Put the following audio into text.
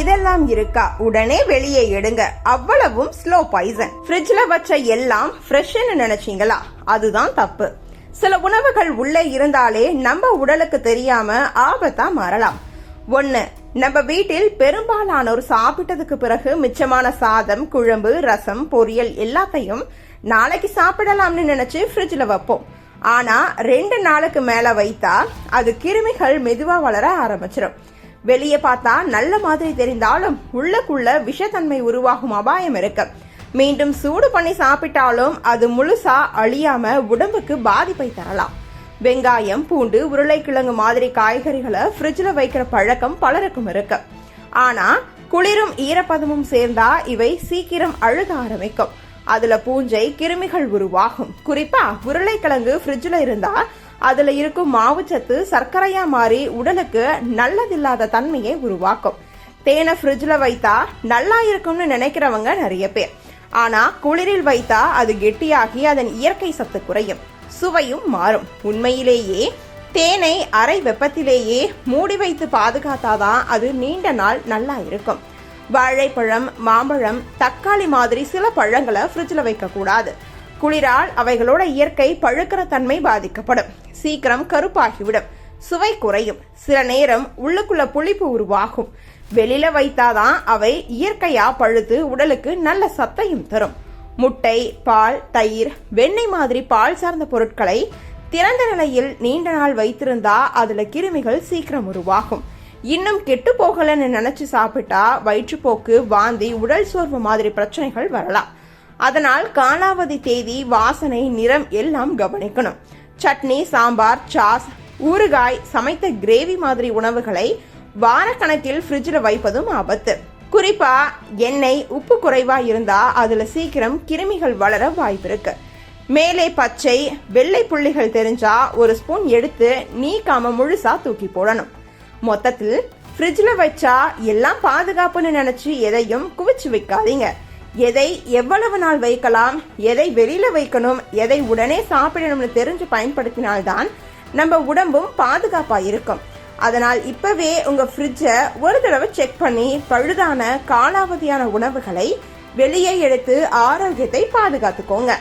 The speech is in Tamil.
இதெல்லாம் இருக்கா? உடனே வெளியே எடுங்க. அவ்வளவும் ஸ்லோ பாய்சன் ஃப்ரிட்ஜ்ல வச்ச எல்லாம் ஃப்ரெஷ்னு நினைச்சீங்களா? அதுதான் தப்பு. சில உணவுகள் உள்ளே இருந்தாலே நம்ம உடலுக்கு தெரியாம ஆபத்தா மாறலாம். ஒன்று நம்ம வீட்டில் பெரும்பாலானோர் சாப்பிட்டதுக்கு பிறகு மிச்சமான சாதம் குழம்பு ரசம் பொரியல் எல்லாத்தையும் நாளைக்கு சாப்பிடலாம்னு நினைச்சு ஃப்ரிட்ஜில் வைப்போம். ஆனா ரெண்டு நாளுக்கு மேல வைத்தா அது கிருமிகள் மெதுவா வளர ஆரம்பிச்சிடும் வெளியே பார்த்தா நல்ல மாதிரி தெரிந்தாலும் உள்ளக்குள்ள விஷத்தன்மை உருவாகும் அபாயம் இருக்கு. மீண்டும் சூடு பண்ணி சாப்பிட்டாலும் அது முழுசா அழியாம உடம்புக்கு பாதிப்பை தரலாம். வெங்காயம் பூண்டு உருளைக்கிழங்கு மாதிரி காய்கறிகளை ஃப்ரிட்ஜில் வைக்கிற பழக்கம் பலருக்கும் இருக்கு. ஆனா குளிரும் ஈரப்பதமும் சேர்ந்தா இவை சீக்கிரம் அழுக ஆரம்பிக்கும். அதுல பூஞ்சை கிருமிகள் உருவாகும். குறிப்பா உருளைக்கிழங்கு ஃப்ரிட்ஜில் இருந்தா அதில் இருக்கும் மாவுச்சத்து சர்க்கரையாக மாறி உடலுக்கு நல்லதில்லாத தன்மையை உருவாக்கும். தேனை ஃப்ரிட்ஜில் வைத்தா நல்லா இருக்கும்னு நினைக்கிறவங்க நிறைய பேர். ஆனால் குளிரில் வைத்தா அது கெட்டியாகி அதன் இயற்கை சத்து குறையும். சுவையும் மாறும். உண்மையிலேயே தேனை அரை வெப்பத்திலேயே மூடி வைத்து பாதுகாத்தாதான் அது நீண்ட நாள் நல்லா இருக்கும். வாழைப்பழம் மாம்பழம் தக்காளி மாதிரி சில பழங்களை ஃப்ரிட்ஜில் வைக்கக்கூடாது. குளிரால் அவைகளோட இயற்கை பழுக்கிற தன்மை பாதிக்கப்படும். சீக்கிரம் கருப்பாகிவிடும். சுவை குறையும். சில நேரம் உள்ளுக்குள்ள புளிப்பு உருவாகும். வெளியில வைத்தாதான் அவை இயற்கையா பழுத்து உடலுக்கு நல்ல சத்தையும் தரும். முட்டை பால் தயிர் வெண்ணெய் மாதிரி பால் சார்ந்த பொருட்களை திறந்த நிலையில் நீண்ட நாள் வைத்திருந்தா அதுல கிருமிகள் சீக்கிரம் உருவாகும். இன்னும் கெட்டு போகலன்னு நினைச்சு சாப்பிட்டா வயிற்றுப்போக்கு வாந்தி உடல் சோர்வு மாதிரி பிரச்சனைகள் வரலாம். அதனால் காலாவதி தேதி வாசனை நிறம் எல்லாம் கவனிக்கணும். சட்னி சாம்பார் சாஸ் ஊறுகாய் சமைத்த கிரேவி மாதிரி உணவுகளை வாரக்கணக்கில் ஃப்ரிட்ஜில் வைப்பதும் ஆபத்து. குறிப்பா எண்ணெய் உப்பு குறைவா இருந்தா அதுல சீக்கிரம் கிருமிகள் வளர வாய்ப்பு இருக்கு. மேலே பச்சை வெள்ளை புள்ளிகள் தெரிஞ்சா ஒரு ஸ்பூன் எடுத்து நீக்காம முழுசா தூக்கி போடணும். மொத்தத்தில் ஃப்ரிட்ஜில் வச்சா எல்லாம் பாதுகாப்புன்னு நினைச்சு எதையும் குவிச்சு வைக்காதீங்க. எதை எவ்வளவு நாள் வைக்கலாம் எதை வெளியில் வைக்கணும் எதை உடனே சாப்பிடணும்னு தெரிஞ்சு பயன்படுத்தினால்தான் நம்ம உடம்பும் பாதுகாப்பாக இருக்கும். அதனால் இப்போவே உங்கள் ஃப்ரிட்ஜை ஒரு தடவை செக் பண்ணி பழுதான காலாவதியான உணவுகளை வெளியே எடுத்து ஆரோக்கியத்தை பாதுகாத்துக்கோங்க.